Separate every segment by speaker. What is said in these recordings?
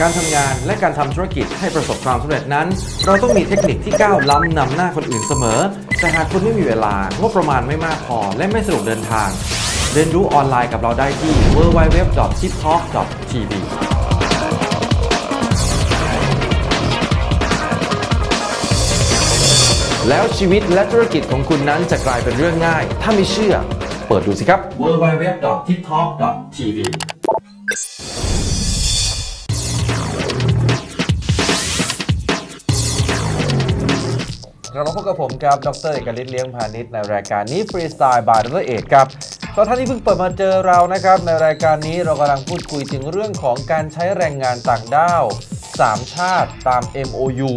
Speaker 1: การทำงานและการทำธุรกิจให้ประสบความสำเร็จนั้น เราต้องมีเทคนิคที่ก้าวล้ำนำหน้าคนอื่นเสมอ แต่หากคุณไม่มีเวลางบประมาณไม่มากพอ และไม่สะดวกเดินทาง เรียนรู้ออนไลน์กับเราได้ที่ www.tiptalk.tv แล้วชีวิตและธุรกิจของคุณนั้นจะกลายเป็นเรื่องง่าย ถ้าไม่เชื่อ เปิดดูสิครับ www.tiptalk.tv กลับมาพบกับผมครับ ดรเอกฤทธิ์เลี้ยงพาณิชย์ในรายการนี้ฟรีสไตล์บายดรเอกครับสำหรับท่านที่เพิ่งเปิดมาเจอเรานะครับ ในรายการนี้เรากำลังพูดคุยถึงเรื่องของการใช้แรงงานต่างด้าว 3 ชาติตาม MOU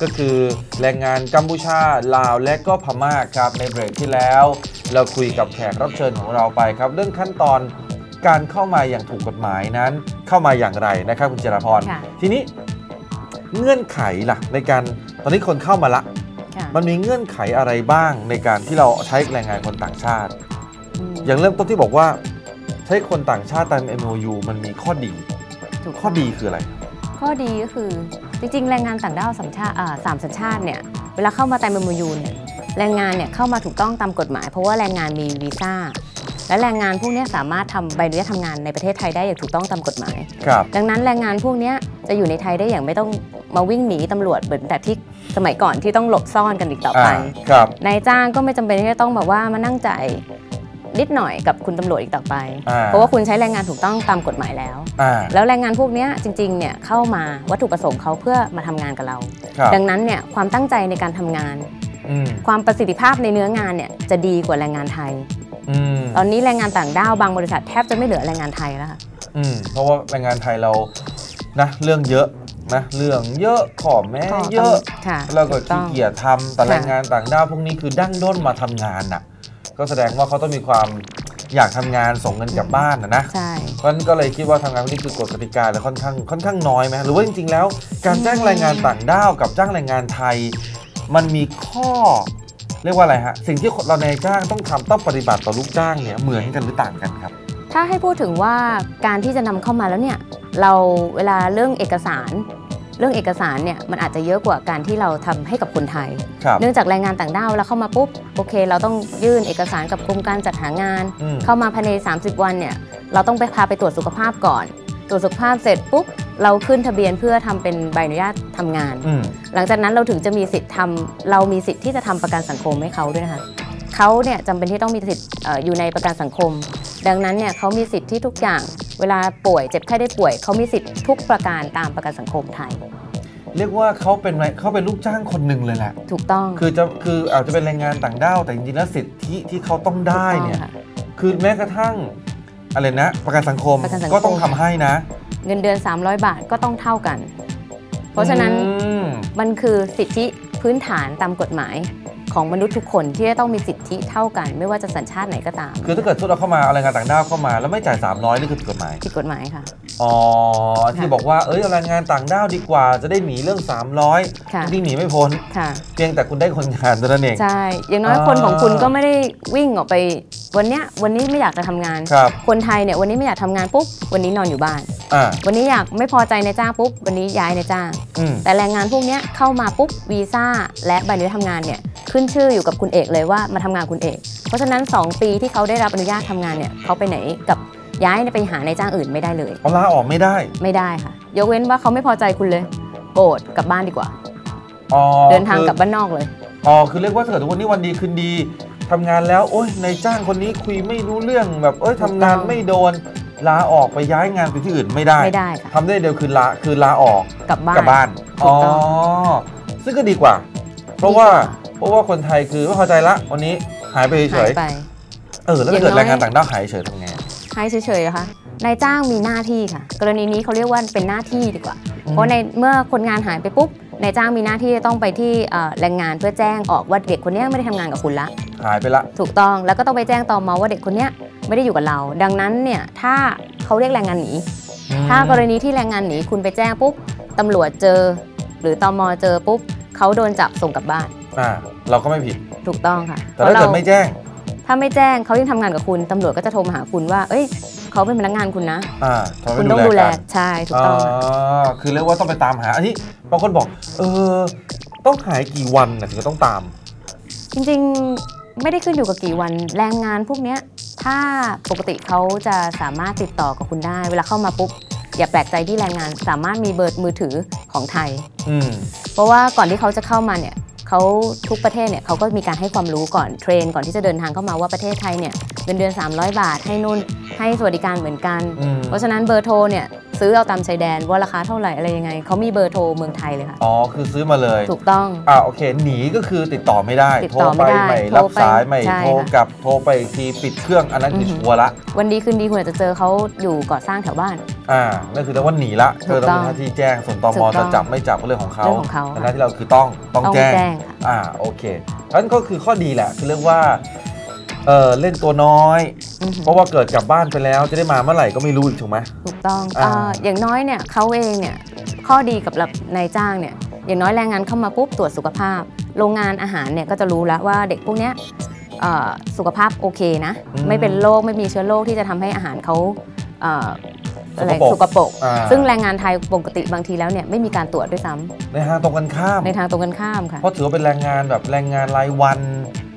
Speaker 1: ก็คือแรงงานกัมพูชา ลาวและก็พม่าครับในเบรกที่แล้ว เราคุยกับแขกรับเชิญของเราไปครับ เรื่องขั้นตอนการเข้ามาอย่างถูกกฎหมายนั้น เข้ามาอย่างไรนะครับคุณเจรพร
Speaker 2: ค่ะ
Speaker 1: ทีนี้เงื่อนไขล่ะในการตอนนี้คนเข้ามาละ
Speaker 2: ค่ะ
Speaker 1: มันมีเงื่อนไขอะไรบ้างในการที่เราใช้แรงงานคนต่างชาติ
Speaker 2: อืม
Speaker 1: อย่างเริ่มต้นที่บอกว่า ใช้คนต่างชาติตาม MOU มันมีข้อดี
Speaker 2: ถูก
Speaker 1: ข้อดีคืออะไร
Speaker 2: ข้อดีก็คือจริงๆ แรงงานต่างด้าวสัญชาติอ่าสามสัญชาติเนี่ยเวลาเข้ามาตามเมมูยูเนี่ยแรงงานเนี่ยเข้ามาถูกต้องตามกฎหมาย เพราะว่าแรงงานมีวีซ่าและแรงงานพวกเนี้ยสามารถทำใบอนุญาตทำงานในประเทศไทยได้อย่างถูกต้องตามกฎหมาย
Speaker 1: ครับ
Speaker 2: ดังนั้นแรงงานพวกเนี้ยจะอยู่ในไทยได้อย่างไม่ต้องมาวิ่งหนีตำรวจเหมือนแต่ที่ สมัยก่อนที่ต้องหลบซ่อนกันอีกต่อไป
Speaker 1: อ่าครับ
Speaker 2: นายจ้างก็ไม่จำเป็นที่จะต้องแบบว่ามานั่งจ่ายนิดหน่อยกับคุณตำรวจอีกต่อไป
Speaker 1: อ่า
Speaker 2: เพราะว่าคุณใช้แรงงานถูกต้องตามกฎหมายแล้ว
Speaker 1: อ่า
Speaker 2: แล้วแรงงานพวกเนี้ยจริงๆ เนี่ยเข้ามาวัตถุประสงค์เขาเพื่อมาทำงานกับเรา
Speaker 1: ครับ
Speaker 2: ดังนั้นเนี่ยความตั้งใจในการทำงาน
Speaker 1: อืม
Speaker 2: ความประสิทธิภาพในเนื้องานเนี่ยจะดีกว่าแรงงานไทย
Speaker 1: อืม
Speaker 2: ตอนนี้แรงงานต่างด้าวบางบริษัทแทบจะไม่เหลือแรงงานไทยแล้วค่ะ
Speaker 1: อืมเพราะว่าแรงงานไทยเรานะเรื่องเยอะ นะเรื่องเยอะขอแม้เยอะ
Speaker 2: ค่ะ
Speaker 1: แล้วก็
Speaker 2: ถูต้
Speaker 1: ขี้
Speaker 2: อง
Speaker 1: เกียจทำแต่
Speaker 2: ค่ะ
Speaker 1: แรงงานต่างด้าวพวกนี้คือดั้งด้นมาทำงานน่ะ ก็แสดงว่าเขาต้องมีความอยากทำงานส่งเงินกลับบ้านนะนะ
Speaker 2: ใช่
Speaker 1: เพราะฉะนั้นก็เลยคิดว่าทำงานพวกนี้คือกฎกติกาแล้วค่อนข้างค่อนข้างน้อยไหมหรือว่าจริงๆแล้ว การจ้างแรงงานต่างด้าวกับจ้างแรงงานไทย มันมีข้อ เรียกว่าอะไรฮะสิ่งที่เราในายจ้างต้องทำต้องปฏิบัติต่อลูกจ้างเนี่ยเหมือนกันหรือต่างกันครับ
Speaker 2: ถ้าให้พูดถึงว่าการที่จะนำเข้ามาแล้วเนี่ย เราเวลาเรื่องเอกสารเรื่องเอกสารเนี่ยมันอาจจะเยอะกว่าการที่เราทำให้กับคนไทย
Speaker 1: ครับ
Speaker 2: เนื่องจากแรงงานต่างด้าวเวลาเข้ามาปุ๊บโอเค เราต้องยื่นเอกสารกับกรมการจัดหางาน
Speaker 1: อืม
Speaker 2: เข้ามาภายใน 30 วันเนี่ยเราต้องไปพาไปตรวจสุขภาพก่อน ตรวจสุขภาพเสร็จปุ๊บเราขึ้นทะเบียนเพื่อทำเป็นใบอนุญาตทำงาน
Speaker 1: อืม
Speaker 2: หลังจากนั้นเราถึงจะมีสิทธิ์ทำเรามีสิทธิ์ที่จะทำประกันสังคมให้เขาด้วยนะคะเขาเนี่ยจำเป็นที่ต้องมีสิทธิ์เอ่ออยู่ในประกันสังคม ดังนั้นเนี่ยเขามีสิทธิ์ที่ทุกอย่าง เวลาป่วยเจ็บไข้ได้ป่วยเขามีสิทธิ์ทุกประการตามประกันสังคมไทย
Speaker 1: เรียกว่าเขาเป็นอะไรเขาเป็นลูกจ้างคนหนึ่งเลยแหละ
Speaker 2: ถูกต้อง
Speaker 1: คือจะคืออาจจะเป็นแรงงานต่างด้าวแต่จริงๆแล้วสิทธิที่เขาต้องได้เนี่ย
Speaker 2: ถูกต้องค่ะ
Speaker 1: คือแม้กระทั่งอะไรนะประกันสังคม
Speaker 2: ประกันสังคม
Speaker 1: ก็ต้องทำให้นะ
Speaker 2: เงินเดือน 300 บาทก็ต้องเท่ากัน เพราะฉะนั้น
Speaker 1: อืม
Speaker 2: มันคือสิทธิพื้นฐานตามกฎหมาย ของมนุษย์ทุกคนที่จะต้องมีสิทธิเท่ากัน ไม่ว่าจะสัญชาติไหนก็ตาม
Speaker 1: คือถ้าเกิดทุกเราเข้ามาเอาแรงงานต่างด้าวเข้ามา แล้วไม่จ่าย 300 นี่คือผิดกฎหมาย
Speaker 2: ผิดกฎหมายค่ะ
Speaker 1: อ๋อ ที่
Speaker 2: ค่ะ
Speaker 1: บอกว่าเอ้ยเอาแรงงานต่างด้าวดีกว่าจะได้หนีเรื่อง 300
Speaker 2: ค่ะ
Speaker 1: จริงๆหนีไม่พ้น
Speaker 2: ค่ะ
Speaker 1: เพียงแต่คุณได้คนงานเท่านั้นเอง
Speaker 2: ใช่อย่างน้อย
Speaker 1: อ่า
Speaker 2: คนของคุณก็ไม่ได้วิ่งออกไป วันเนี้ยวันนี้ไม่อยากจะทำงาน
Speaker 1: ครับ
Speaker 2: คนไทยเนี่ยวันนี้ไม่อยากทำงานปุ๊บวันนี้นอนอยู่บ้าน
Speaker 1: อ่า
Speaker 2: วันนี้อยากไม่พอใจในจ้างปุ๊บวันนี้ย้ายในจ้าง
Speaker 1: อืม
Speaker 2: แต่แรงงานพวกเนี้ยเข้ามาปุ๊บวีซ่าและใบอนุญาตทำงานเนี่ยขึ้นชื่ออยู่กับคุณเอกเลยว่ามาทำงานคุณเอก เพราะฉะนั้น 2 ปีที่เขาได้รับอนุญาตทำงานเนี่ยเขาไปไหนกับย้ายไปหาในจ้างอื่นไม่ได้เลย
Speaker 1: เอาลาออกไม่ได้
Speaker 2: ไม่ได้ค่ะ ยกเว้นว่าเขาไม่พอใจคุณเลย โกรธกลับบ้านดีกว่า
Speaker 1: อ๋อ
Speaker 2: เดินทาง
Speaker 1: คือก
Speaker 2: ลับบ้านนอกเลย
Speaker 1: อ๋อคือเรียกว่าถ้าเกิดวันนี้วันดีคืนดีทำงานแล้วโอ้ยนายจ้างคนนี้คุยไม่รู้เรื่องแบบเอ้ย
Speaker 2: ถูกต้อง
Speaker 1: ทำงานไม่โดนลาออกไปย้ายงานไปที่อื่นไม่ได้
Speaker 2: ไม่ได้ค่ะ
Speaker 1: ทำได้เดียวคือลาคือลาออก
Speaker 2: กลับบ้าน
Speaker 1: กลับบ้าน
Speaker 2: ถู
Speaker 1: อ๋อก
Speaker 2: ต้อง
Speaker 1: ซึ่งก็ดีกว่า เพราะว่า
Speaker 2: ดีกว่า
Speaker 1: เพราะว่าคนไทยคือไม่พอใจละวันนี้หายไปเฉ
Speaker 2: หาย
Speaker 1: ย
Speaker 2: ไป
Speaker 1: ๆเออแล้วถ้าเกิด
Speaker 2: อย่างน้อย
Speaker 1: แรงงานต่างด้าวหายเฉยทำไง
Speaker 2: หายเฉยๆนะคะนายจ้างมีหน้าที่ค่ะ กรณีนี้เขาเรียกว่าเป็นหน้าที่ดีกว่า เพราะในเมื่อคนงานหายไปปุ๊บนายจ้างมีหน้าที่จะต้องไปที่เอ่อแรงงานเพื่อแจ้งออกว่าเด็กคนเนี้ยไม่ได้ทำงานกับคุณละ
Speaker 1: หายไปละ
Speaker 2: ถูกต้องแล้วก็ต้องไปแจ้งตอมว่าเด็กคนเนี้ยไม่ได้อยู่กับเรา ดังนั้นเนี่ยถ้าเขาเรียกแรงงานหนี ถ้ากรณีที่แรงงานหนีคุณไปแจ้งปุ๊บตำรวจเจอ หรือตอมเจอปุ๊บเขาโดนจับส่งกลับบ้าน
Speaker 1: อ่าเราก็ไม่ผิด
Speaker 2: ถูกต้องค่ะ
Speaker 1: แต่ถ้าเกิดไม่แจ้ง
Speaker 2: ถ้าไม่แจ้งเขายังทำงานกับคุณตำรวจก็จะโทรมาหาคุณว่า เอ้ยเขาเป็นพนักงานคุณนะ
Speaker 1: อ่าทำไม
Speaker 2: คุณ
Speaker 1: ไม่
Speaker 2: ต้องดูแล
Speaker 1: กัน
Speaker 2: ใช่ถูกต้องค่ะา
Speaker 1: คือเรียกว่าต้องไปตามหา อันนี้บางคนบอก เออ ต้องหายกี่วันนะถึงจะต้องตาม
Speaker 2: จริงๆไม่ได้ขึ้นอยู่กับกี่วันแรงงานพวกเนี้ยถ้าปกติเขาจะสามารถติดต่อกับคุณได้ เวลาเข้ามาปุ๊บอย่าแปลกใจที่แรงงานสามารถมีเบอร์มือถือของไทย
Speaker 1: อืม
Speaker 2: เพราะว่าก่อนที่เขาจะเข้ามาเนี่ย เขาทุกประเทศเนี่ยเขาก็มีการให้ความรู้ก่อนเทรน ก่อนที่จะเดินทางเข้ามาว่าประเทศไทยเนี่ยเงินเดือน 300 บาทให้นู่นให้สวัสดิการเหมือนกัน
Speaker 1: อืม
Speaker 2: เพราะฉะนั้นเบอร์โทรเนี่ย ซื้อเอาตามชายแดนว่าราคาเท่าไหร่อะไรยังไงเขามีเบอร์โทรเมืองไทยเลยค่ะ
Speaker 1: อ๋อคือซื้อมาเลย
Speaker 2: ถูกต้อง
Speaker 1: อ่าโอเคหนีก็คือติดต่อไม่ได้
Speaker 2: ติด
Speaker 1: โทร
Speaker 2: ต่อ
Speaker 1: ไป
Speaker 2: ไม่ได้
Speaker 1: ไม่
Speaker 2: โทร
Speaker 1: รับ
Speaker 2: ไป
Speaker 1: สายไม่
Speaker 2: ใช่
Speaker 1: โทร
Speaker 2: ค่ะ
Speaker 1: กลับโทรไปอีกทีปิดเครื่องอันนั้นคืออ
Speaker 2: อฮึ
Speaker 1: ชัวร์ละ
Speaker 2: วันดีคืนดีคุณอาจจะเจอเขาอยู่ก่อสร้างแถวบ้าน
Speaker 1: อ่านั่นคือแต่ว่าหนีละเธอต้อง
Speaker 2: ถูกต้อง
Speaker 1: มีหน้าที่แจ้งส่วนต
Speaker 2: ถู
Speaker 1: ม
Speaker 2: กต้
Speaker 1: จะ
Speaker 2: อง
Speaker 1: จับไม่จับก็เรื่องของเขา
Speaker 2: เรื่องของเขา
Speaker 1: แต่หน้าที่เราคือต้องต้อง
Speaker 2: ต้อง
Speaker 1: แจ้ง
Speaker 2: แจ้งค่ะ
Speaker 1: อ่าโอเคนั่นก็คือข้อดีแหละคือเรียกว่าเออเล่นตัวน้อย
Speaker 2: อือฮึ
Speaker 1: เพราะว่าเกิดกลับบ้านไปแล้วจะได้มาเมื่อไหร่ก็ไม่รู้อีกถูกไหม
Speaker 2: ถูกต้อง
Speaker 1: อ่า
Speaker 2: เอ่ออย่างน้อยเนี่ยเขาเองเนี่ยข้อดีกับนายจ้างเนี่ยอย่างน้อยแรงงานเข้ามาปุ๊บตรวจสุขภาพ โรงงานอาหารเนี่ยก็จะรู้แล้วว่าเด็กพวกเนี้ยเอ่อสุขภาพโอเคนะไม่เป็นโรคไม่มีเชื้อโรคที่จะทำให้อาหารเขาเอ่ออะไรสกปรก
Speaker 1: อ่า
Speaker 2: ซึ่งแรงงานไทยปกติบางทีแล้วเนี่ยไม่มีการตรวจด้วยซ้ำ
Speaker 1: ในทางตรงกันข้าม
Speaker 2: ในทางตรงกันข้ามค่ะ
Speaker 1: เพราะถือว่าเป็นแรงงานแบบแรงงานรายวัน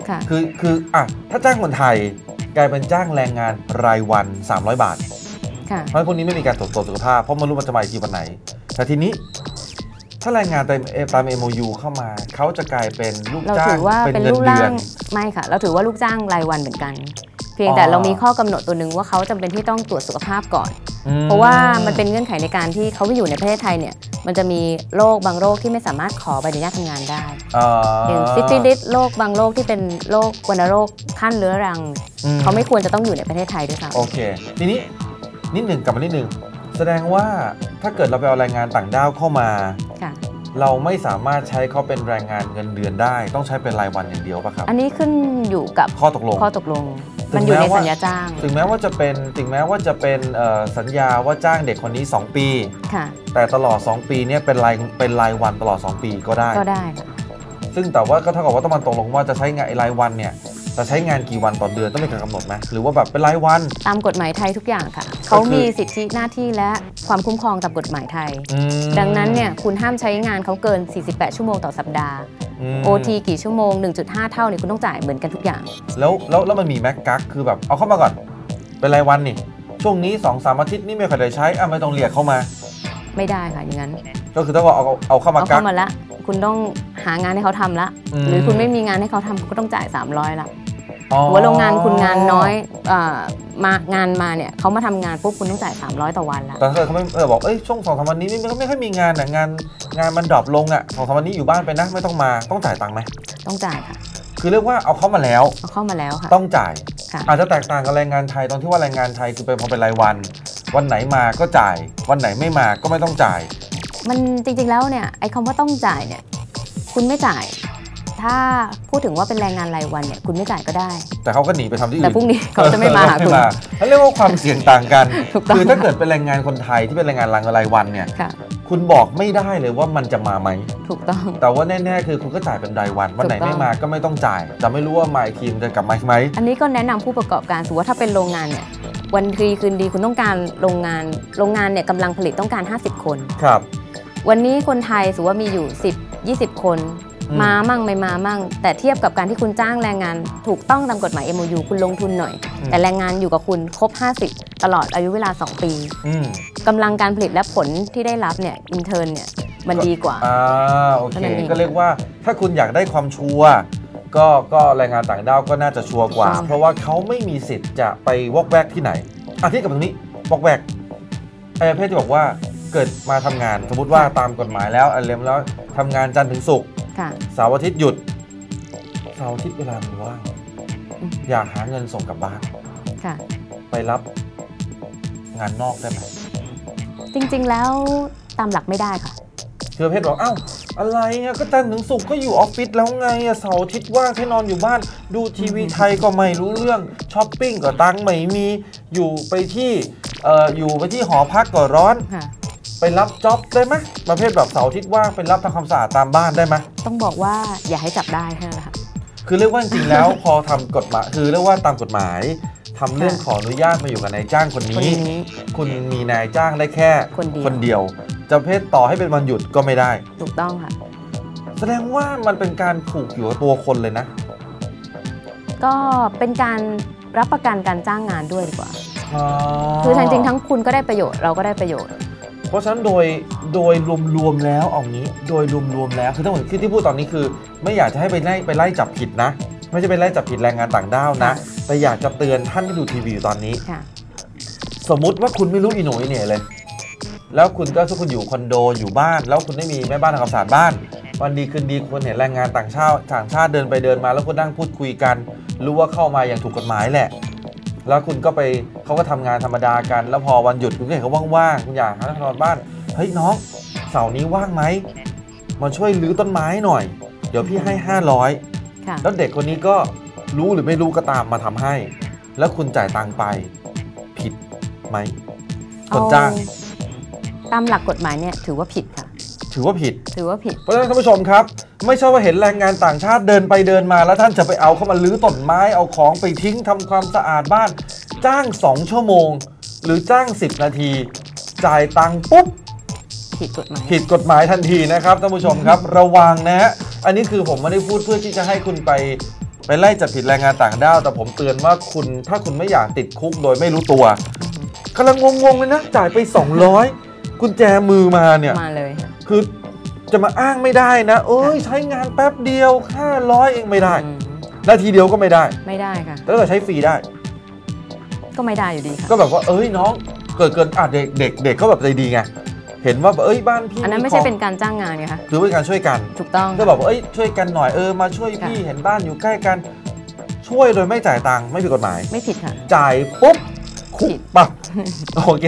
Speaker 2: ค่ะ
Speaker 1: คือคืออะถ้าจ้างคนไทย กลายเป็นจ้างแรงงานรายวัน 300 บาท
Speaker 2: ค่ะ
Speaker 1: เพราะพวกนี้ไม่มีการตรวจตรวจสุขภาพ เพราะไม่รู้มันจะมาอีกทีวันไหน แต่ทีนี้ถ้าแรงงานตามเอ่อตาม MOU เข้ามา เขาจะกลายเป็นลูก
Speaker 2: เรา
Speaker 1: จ้า
Speaker 2: ถื
Speaker 1: ง
Speaker 2: อว่า
Speaker 1: เป็น
Speaker 2: เป็น
Speaker 1: เงิน
Speaker 2: ลูก
Speaker 1: เดื
Speaker 2: จ้า
Speaker 1: องน
Speaker 2: ไม่ค่ะ เราถือว่าลูกจ้างรายวันเหมือนกันเพียงแต่
Speaker 1: อ๋อ
Speaker 2: เรามีข้อกำหนดตัวหนึ่งว่าเขาจำเป็นที่ต้องตรวจสุขภาพก่อน
Speaker 1: อืม
Speaker 2: เพราะว่ามันเป็นเงื่อนไขในการที่เขาไปอยู่ในประเทศไทยเนี่ยมันจะมีโรคบางโรคที่ไม่สามารถขอใบอนุญาตทำงานได้
Speaker 1: อ่า
Speaker 2: อย่างซิฟิลิสโรคบางโรคที่เป็นโรควัณโรคขั้นเรื้อรัง
Speaker 1: อื
Speaker 2: เขาไม่ควรจะต้องอยู่ในประเทศไทยด้วยซ้ำ
Speaker 1: โอเคทีนี้นิดหนึ่งกลับมานิดหนึ่งแสดงว่าถ้าเกิดเราไปเอาแรงงานต่างด้าวเข้ามา
Speaker 2: ค่ะ
Speaker 1: เราไม่สามารถใช้เขาเป็นแรงงานเงินเดือนได้ ต้องใช้เป็นรายวันอย่างเดียวป่ะครับ
Speaker 2: อันนี้ขึ้นอยู่กับ
Speaker 1: ข้อตกลง
Speaker 2: ข้อตกลง
Speaker 1: ถึง
Speaker 2: มันอยู่ใน
Speaker 1: แม้ว่า
Speaker 2: สัญญาจ้าง
Speaker 1: ถึงแม้ว่าจะเป็นถึงแม้ว่าจะเป็นเอ่อสัญญาว่าจ้างเด็กคนนี้ 2 ปี
Speaker 2: ค่ะ
Speaker 1: แต่ตลอด 2 ปีเนี่ยเป็นรายเป็นรายวันตลอด 2 ปีก็ได้
Speaker 2: ก็ได้ค่ะ
Speaker 1: ซึ่งแต่ว่าก็เท่ากับว่าต้องมาตกลงว่าจะใช้งานไอ้รายวันเนี่ยจะใช้งานกี่วันต่อเดือนต้องมีการกำหนดไหมหรือว่าแบบเป็นรายวัน
Speaker 2: ตามกฎหมายไทยทุกอย่างค่ะ เขามีสิทธิหน้าที่และความคุ้มครองตามกฎหมายไทย
Speaker 1: อืม
Speaker 2: ดังนั้นเนี่ยคุณห้ามใช้งานเขาเกิน 48 ชั่วโมงต่อสัปดาห์
Speaker 1: ม
Speaker 2: OT กี่ชั่วโมง 1.5 เท่าเนี่ยคุณต้องจ่ายเหมือนกันทุกอย่าง
Speaker 1: แล้วแล้วแล้วมันมีแม็กกักคือแบบเอาเข้ามาก่อนเป็นรายวันนี่ ช่วงนี้2อสามอาทิตย์นี่ไม่ค่อยได้ใช้อะไม่ต้องเรียกเข้ามา
Speaker 2: ไม่ได้ค่ะอย่างนั้น
Speaker 1: ก็คือถ้าว่าเอาเอาเข้ามา
Speaker 2: เอา
Speaker 1: กัก
Speaker 2: เข้ามาละ คุณต้องหางานให้เขาทำละ
Speaker 1: ม
Speaker 2: หรือคุณไม่มีงานให้เขาทำคุณก็ต้องจ่าย 300ละ หัวโรงงานคุณงานน้อยเอ่อมางานมาเนี่ยเขามาทำงานปุ๊บคุณต้องจ่าย 300 ต่อวันละ
Speaker 1: แต่ถ้าเกิดเขาไม่เออบอกเอ้ยช่วงสองสามวันนี้ไม่ไม่ไม่ค่อยมีงานอะงานงานมันดรอปลงอะสองสามวันนี้อยู่บ้านไปนะไม่ต้องมาต้องจ่ายตังค์ไหม
Speaker 2: ต้องจ่ายค่ะ
Speaker 1: คือเรียกว่าเอาเข้ามาแล้ว
Speaker 2: เอาเข้ามาแล้วค่ะ
Speaker 1: ต้องจ่าย
Speaker 2: ค่ะ
Speaker 1: อาจจะแตกต่างกับแรงงานไทยตรงที่ว่าแรงงานไทยคือเป็นพอเป็นรายวัน วันไหนมาก็จ่าย วันไหนไม่มาก็ไม่ต้องจ่าย
Speaker 2: มันจริงๆแล้วเนี่ยไอ้คำว่าต้องจ่ายเนี่ยคุณไม่จ่าย ถ้าพูดถึงว่าเป็นแรงงานรายวันเนี่ยคุณไม่จ่ายก็ได้
Speaker 1: แต่เขาก็หนีไปทำที่อื่น
Speaker 2: แต่พรุ่งนี้เขาจะไม่มาหา
Speaker 1: เออ
Speaker 2: คุณ
Speaker 1: เขาเรียกว่าความเสี่ยงต่างกัน
Speaker 2: ถูกต้อง
Speaker 1: คือถ้าเกิดเป็นแรงงานคนไทยที่เป็นแรงงานรายวันเนี่ย
Speaker 2: ค่ะ
Speaker 1: คุณบอกไม่ได้เลยว่ามันจะมาไหม
Speaker 2: ถูกต้อง
Speaker 1: แต่ว่าแน่ๆคือคุณก็จ่ายเป็นรายวันวันไหน
Speaker 2: ถูกต้อง
Speaker 1: ไม่มาก็ไม่ต้องจ่าย จะไม่รู้ว่ามาอีกทีมนจะกลับมาอีกไหม
Speaker 2: อันนี้ก็แนะนำผู้ประกอบการสมมติว่าถ้าเป็นโรงงานเนี่ยวันดีคืนดีคุณต้องการโรงงานโรงงานเนี่ยกำลังผลิตต้องการ 50 คน
Speaker 1: ครับ
Speaker 2: วันนี้คนไทยสมมติว่ามีอยู่ 10 20 คน
Speaker 1: อื ม
Speaker 2: มามั่งไม่มามั่ง แต่เทียบกับการที่คุณจ้างแรงงาน ถูกต้องตามกฎหมาย MOU คุณลงทุนหน่อย แต่แรงงานอยู่กับคุณครบ 50 ตลอดอายุเวลา 2 ปี
Speaker 1: อืม
Speaker 2: กำลังการผลิตและผลที่ได้รับเนี่ยอินเทอร์เนี่ยมันดีกว่า
Speaker 1: อ่าโอเค
Speaker 2: เท่านั้นเอง
Speaker 1: ก็เรียกว่าถ้าคุณอยากได้ความชัวร์ก็ก็แรงงานต่างด้าวก็น่าจะชัวร์กว่า
Speaker 2: ถูกต้อง
Speaker 1: เพราะว่าเขาไม่มีสิทธิ์จะไปวอกแวกที่ไหนอะที่กับตรงนี้วอกแวกไอ้ประเภทที่บอกว่าเกิดมาทำงาน สมมติว่าตามกฎหมายแล้วอะไรแล้วทำงานจันทร์ถึงศุกร์
Speaker 2: ค่ะ
Speaker 1: เสาร์อาทิตย์หยุด เสาร์อาทิตย์เวลามันว่าง
Speaker 2: อืม
Speaker 1: อยากหาเงินส่งกลับบ้าน
Speaker 2: ค่ะ
Speaker 1: ไปรับงานนอกได้ไหม
Speaker 2: จริงๆแล้วตามหลักไม่ได้ค่ะ
Speaker 1: คือประเภทบอกอ้าวอะไรอะก็จันทร์ถึงศุกร์ก็อยู่ออฟฟิศแล้วไงอะเสาร์อาทิตย์ว่างแค่นอนอยู่บ้าน ดูทีวีไทยก็ไม่รู้เรื่องช้อปปิ้งก็ตังค์ไม่มีอยู่ไปที่เอ่ออยู่ไปที่หอพักก็ร้อน
Speaker 2: ค่ะ
Speaker 1: ไปรับจ็อบได้ไหมประเภทแบบเสาร์อาทิตย์ว่างไปรับทำความสะอาดตามบ้านได้ไหม
Speaker 2: ต้องบอกว่าอย่าให้จับได้แค่นั้นแหละค่ะ
Speaker 1: คือเรียกว่าจริงๆแล้ว พอทำกฎหมายคือเรียกว่าตามกฎหมายทำเรื่องขออนุญาตมาอยู่กับนายจ้างคน
Speaker 2: คน
Speaker 1: นี้
Speaker 2: นี้
Speaker 1: คุณมีนายจ้างได้แค่
Speaker 2: คนเดียว
Speaker 1: คนเดียวจะเพศต่อให้เป็นวันหยุดก็ไม่ได้
Speaker 2: ถูกต้องค่ะ
Speaker 1: แสดงว่ามันเป็นการผูกอยู่กับตัวคนเลยนะ
Speaker 2: ก็เป็นการรับประกันการจ้างงานด้วยดีกว่า
Speaker 1: อ๋อ
Speaker 2: คือจริงๆทั้งคุณก็ได้ประโยชน์เราก็ได้ประโยชน์
Speaker 1: เพราะฉะนั้นโดยโดยรวมๆแล้วเอางี้ โดยรวมๆแล้วคือทั้งหมดที่ที่พูดตอนนี้คือ ไม่อยากจะให้ไปไล่ไปไล่จับผิดนะ ไม่ใช่ไปไล่จับผิดแรงงานต่างด้าวนะ
Speaker 2: ค่ะ
Speaker 1: แต่อยากจะเตือนท่านที่ดูทีวีอยู่ตอนนี้
Speaker 2: ค่ะ
Speaker 1: สมมุติว่าคุณไม่รู้อีโหนอีเหน่เลย แล้วคุณก็ช่วคุณอยู่คอนโดอยู่บ้าน แล้วคุณไม่มีแม่บ้านทำความสะอาดบ้าน วันดีคืนดีคุณเห็นแรงงานต่างชาติต่างชาติเดินไปเดินมาแล้วคุณนั่งพูดคุยกัน รู้ว่าเข้ามาอย่างถูกกฎหมายแหละ แล้วคุณก็ไปเขาก็ทำงานธรรมดากัน แล้วพอวันหยุดคุณก็เห็นเขาว่างๆคุณอยากหาทำงานบ้านเฮ้ยน้องเสาร์นี้ว่างไหมมาช่วยรื้อต้นไม้หน่อย เดี๋ยวพี่ให้ 500
Speaker 2: ค่ะ
Speaker 1: แล้วเด็กคนนี้ก็รู้หรือไม่รู้ก็ตามมาทำให้ แล้วคุณจ่ายตังค์ไปผิดไหมคนจ้าง
Speaker 2: เอตามหลักกฎหมายเนี่ยถือว่าผิดค่ะ
Speaker 1: ถือว่าผิด
Speaker 2: ถือว่าผิด
Speaker 1: เพราะฉะนั้นท่านผู้ชมครับ ไม่ใช่ว่าเห็นแรงงานต่างชาติเดินไปเดินมา แล้วท่านจะไปเอาเข้ามาลื้อต้นไม้เอาของไปทิ้งทำความสะอาดบ้าน จ้าง 2 ชั่วโมง หรือจ้าง 10 นาที จ่ายตังค์ปุ๊บ
Speaker 2: ผิดกฎหมาย
Speaker 1: ผิดกฎหมายทันทีนะครับท่านผู้ชมครับ ระวังนะฮะอันนี้คือผมไม่ได้พูดเพื่อที่จะให้คุณไปไปไล่จับผิดแรงงานต่างด้าว แต่ผมเตือนว่าคุณถ้าคุณไม่อยากติดคุกโดยไม่รู้ตัวกำลังงงๆเลยนะจ่ายไป 200 กุญแจมือมาเนี่ย
Speaker 2: มาเลยค่ะ
Speaker 1: คือ จะมาอ้างไม่ได้นะ เอ้ยใช้งานแป๊บเดียว500เองไม่ได้
Speaker 2: อืม
Speaker 1: นาทีเดียวก็ไม่ได้
Speaker 2: ไม่ได้ค่ะ
Speaker 1: แต่ถ้าใช้ฟรีได้
Speaker 2: ก็ไม่ได้อยู่ดีค่ะ
Speaker 1: ก็แบบว่าเอ้ยน้องเกิดเกินอะเด็กเด็กเด็กก็แบบใจดีไงเห็นว่าแบบเอ้ยบ้านพี่
Speaker 2: อันนั้นไม่
Speaker 1: ข
Speaker 2: ใช่
Speaker 1: ง
Speaker 2: เป็นการจ้างงานไงคะ
Speaker 1: ถือเป็นการช่วยกัน
Speaker 2: ถูกต้อง
Speaker 1: ก็แบบว่าเอ้ยช่วยกันหน่อยเออมาช่วย
Speaker 2: ค่ะ
Speaker 1: พี่เห็นบ้านอยู่ใกล้กัน ช่วยโดยไม่จ่ายตังค์ไม่ผิดกฎหมาย
Speaker 2: ไม่ผิดค่ะ
Speaker 1: จ่ายปุ๊บคุก
Speaker 2: ผิด
Speaker 1: ปับโอเค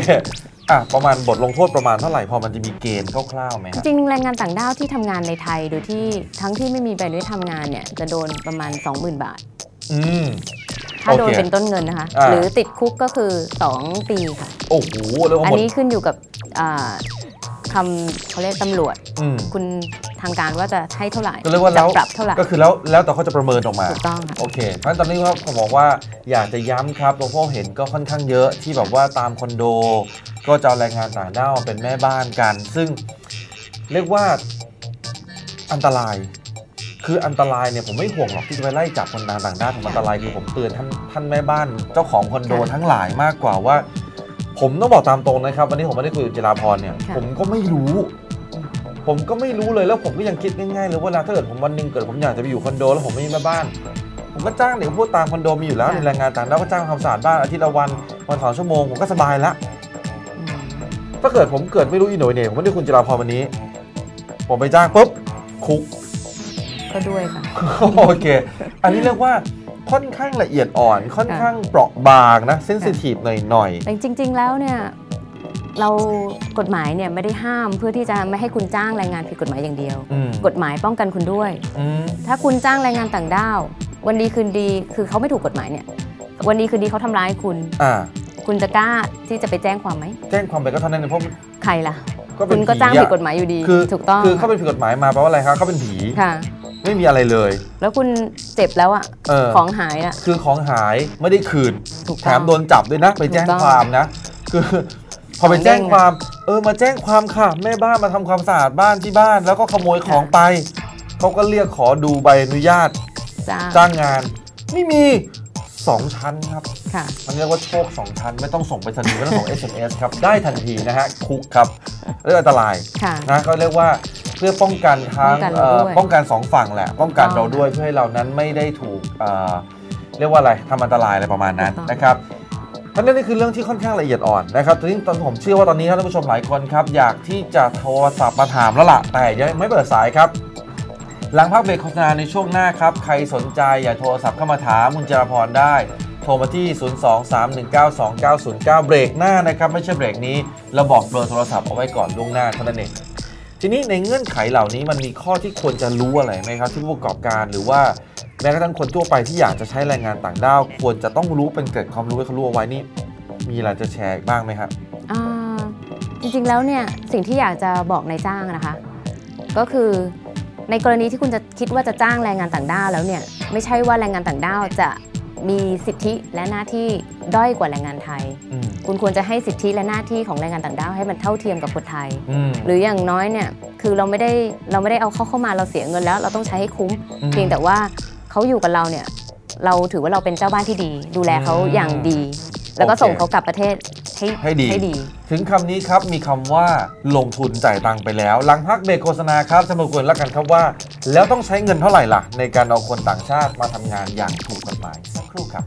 Speaker 1: อะประมาณบทลงโทษประมาณเท่าไหร่พอมันจะมีเกณฑ์คร่าวๆไหม
Speaker 2: จ
Speaker 1: ฮะ
Speaker 2: ริงๆแรงงานต่างด้าวที่ทำงานในไทยโดยที่ทั้งที่ไม่มีใบอนุญาตทำงานเนี่ยจะโดนประมาณ 20,000 บาท
Speaker 1: อืม
Speaker 2: ถ้าโดน
Speaker 1: โอเค
Speaker 2: เป็นต้นเงินนะคะ
Speaker 1: อ่า
Speaker 2: หรือติดคุกก็คือ 2 ปีค่ะ
Speaker 1: โอ้โหแล้วก็
Speaker 2: อัน
Speaker 1: หมด
Speaker 2: นี้ขึ้นอยู่กับอ่าคำเขาเรียกตำรวจ
Speaker 1: อืม
Speaker 2: คุณทางการว่าจะให้เท่าไหร่
Speaker 1: ก็เรียกว่า
Speaker 2: จะ
Speaker 1: แล้ว
Speaker 2: ปรับเท่าไหร่
Speaker 1: ก็คือแล้วแล้วแต่เขาจะประเมินออกมา
Speaker 2: ถูกต้องค่ะ
Speaker 1: โอเคเพราะฉะนั้นตอนนี้ครับผมบอกว่าอยากจะย้ำครับหลวงพ่อเห็นก็ค่อนข้างเยอะที่แบบว่าตามคอนโด ก็จะเอาแรงงานต่างด้าวมาเป็นแม่บ้านกัน ซึ่งเรียกว่าอันตราย คืออันตรายเนี่ยผมไม่ห่วงหรอกที่จะไปไล่จับคนต่างต่างด้าวผมอันตรายคือผมเตือนท่านท่านแม่บ้านเจ้าของคอนโด
Speaker 2: ค่ะ
Speaker 1: ทั้งหลายมากกว่าว่า ผมต้องบอกตามตรงนะครับ วันนี้ผมไม่ได้คุยกับจิราพรเนี่ย
Speaker 2: ค่ะ
Speaker 1: ผมก็ไม่รู้ ผมก็ไม่รู้เลยแล้วผมก็ยังคิดง่ายๆเลยว่าถ้าเกิดผมวันหนึงเกิดผมอยากจะไปอยู่คอนโดแล้วผมไม่มีแม่บ้านผมก็จ้างเด็กพวกตามคอนโดมีอยู่แล้ว
Speaker 2: ค่ะ
Speaker 1: ในแรงงานต่างด้าวก็จ้างทำสะอาดบ้านอาทิตย์ละวันวันสองชั่วโมงผมก็สบายละ
Speaker 2: อืม
Speaker 1: ถ้าเกิดผมเกิดไม่รู้อีโหน่ยเนี่ยผมไม่ได้คุณจิราพรวันนี้ ผมไปจ้างปุ๊บคุก
Speaker 2: ก็ด้วยค่ะ
Speaker 1: โอเค อันนี้เรียกว่าค่อนข้างละเอียดอ่อน ค่อนข้างเปราะบางนะเซนซิทีฟหน่อย
Speaker 2: แต่จริง ๆ แล้วเนี่ยเรากฎหมายเนี่ยไม่ได้ห้ามเพื่อที่จะไม่ให้คุณจ้างแรงงานผิดกฎหมายอย่างเดียว
Speaker 1: ๆอืม
Speaker 2: กฎหมายป้องกันคุณด้วย
Speaker 1: อืม
Speaker 2: ถ้าคุณจ้างแรงงานต่างด้าว วันดีคืนดีคือเขาไม่ถูกกฎหมายเนี่ย วันดีคืนดีเขาทำร้ายคุณ
Speaker 1: อ่า
Speaker 2: คุณจะกล้าที่จะไปแจ้งความไหม
Speaker 1: แจ้งความไปก็เท่านั้นเองเพราะ
Speaker 2: ใครล่ะ
Speaker 1: ก็เป็
Speaker 2: คุ
Speaker 1: น
Speaker 2: ณก็
Speaker 1: ผี
Speaker 2: จ้างผิด
Speaker 1: อะ
Speaker 2: กฎหมายอยู่ดี
Speaker 1: คือ
Speaker 2: ถูกต้อง
Speaker 1: คือเขาเป็นผิดกฎหมายมาแปลว่าอะไรครับเขาเป็นผี
Speaker 2: ค่ะ
Speaker 1: ไม่มีอะไรเลย
Speaker 2: แล้วคุณเจ็บแล้วอะ
Speaker 1: เออ
Speaker 2: ของหายอะ
Speaker 1: คือของหายไม่ได้คืน
Speaker 2: ถูก
Speaker 1: แถ
Speaker 2: ต้อง
Speaker 1: มโดนจับด้วยนะ ไปแจ้ง
Speaker 2: ถูกต้อง
Speaker 1: ความนะ คือ พอไป
Speaker 2: ของเด้ง
Speaker 1: แจ้งความ เออมาแจ้งความค่ะ แม่บ้านมาทำความสะอาดบ้านที่บ้าน แล้วก็ขโมยของไปเขาก็เรียกขอดูใบอนุญาต
Speaker 2: จ้า
Speaker 1: จ้างงาน ไม่มี 2 ชั้นครับ
Speaker 2: ค่ะ
Speaker 1: มันเรียกว่าโชค 2 ชั้น ไม่ต้องส่งไปสนีย์ไม่ต้องส่ง SMS ครับ ได้ทันทีนะฮะคุกครับเรื่องอันตราย
Speaker 2: ค่ะ
Speaker 1: นะก็เรียกว่าเพื่อป้องกันทั้ง
Speaker 2: ป้องกันเรา
Speaker 1: เอ่อ
Speaker 2: ด้วย
Speaker 1: ป้องกันสองฝั่งแหละ ป้องกัน
Speaker 2: ถูกต้
Speaker 1: เรา
Speaker 2: อง
Speaker 1: ด้วยเพื่อให้เรานั้นไม่ได้ถูกเอ่อเรียกว่าอะไรทำอันตรายอะไรประมาณนั้น
Speaker 2: ถูกต้อง
Speaker 1: นะครับเพราะฉะนั้นนี่คือเรื่องที่ค่อนข้างละเอียดอ่อนนะครับทีนี้ตอนผมเชื่อว่าตอนนี้ท่านผู้ชมหลายคนครับ อยากที่จะโทรศัพท์มาถามแล้วล่ะแต่ยังไม่เปิดสายครับ หลังพักเบรกโฆษณาในช่วงหน้าครับ ใครสนใจอย่าโทรศัพท์เข้ามาถามคุณจราพรได้ โทรมาที่ 023192909 เบรกหน้านะครับ ไม่ใช่เบรกนี้ เราบอกเบอร์โทรศัพท์เอาไว้ก่อนล่วงหน้าเท่านั้นเองทีนี้ในเงื่อนไขเหล่านี้มันมีข้อที่ควรจะรู้อะไรไหมครับที่ผู้ประกอบการหรือว่าแม้กระทั่งคนทั่วไปที่อยากจะใช้แรงงานต่างด้าว ควรจะต้องรู้เป็นเกร็ดความรู้ให้เขารู้เอาไว้นี่มีอะไรจะแชร์บ้างไหมครับ
Speaker 2: จริงๆแล้วเนี่ยสิ่งที่อยากจะบอกนายจ้างนะคะ ก็คือ ในกรณีที่คุณจะคิดว่าจะจ้างแรงงานต่างด้าวแล้วเนี่ยไม่ใช่ว่าแรงงานต่างด้าวจะมีสิทธิและหน้าที่ด้อยกว่าแรงงานไทย
Speaker 1: อืม
Speaker 2: คุณควรจะให้สิทธิและหน้าที่ของแรงงานต่างด้าวให้มันเท่าเทียมกับคนไทย
Speaker 1: อืม
Speaker 2: หรืออย่างน้อยเนี่ยคือเราไม่ได้เราไม่ได้เอาเขาเข้ามาเราเสียเงินแล้ว เราต้องใช้ให้คุ้ม
Speaker 1: อืม
Speaker 2: เพียงแต่ว่าเขาอยู่กับเราเนี่ยเราถือว่าเราเป็นเจ้าบ้านที่ดี ดูแลเขา
Speaker 1: อืม
Speaker 2: อย่างดี แล้วก็
Speaker 1: โอเค
Speaker 2: ส่งเขากลับประเทศ ให้
Speaker 1: ให้ดี
Speaker 2: ให้ดี
Speaker 1: ถึงคำนี้ครับมีคำว่าลงทุนจ่ายตังค์ไปแล้ว หลังพักเบรกโฆษณาครับสมุกวนแล้วกันครับว่า แล้วต้องใช้เงินเท่าไหร่ล่ะ ในการเอาคนต่างชาติมาทำงานอย่างถูกกฎหมายสักครู่ครับ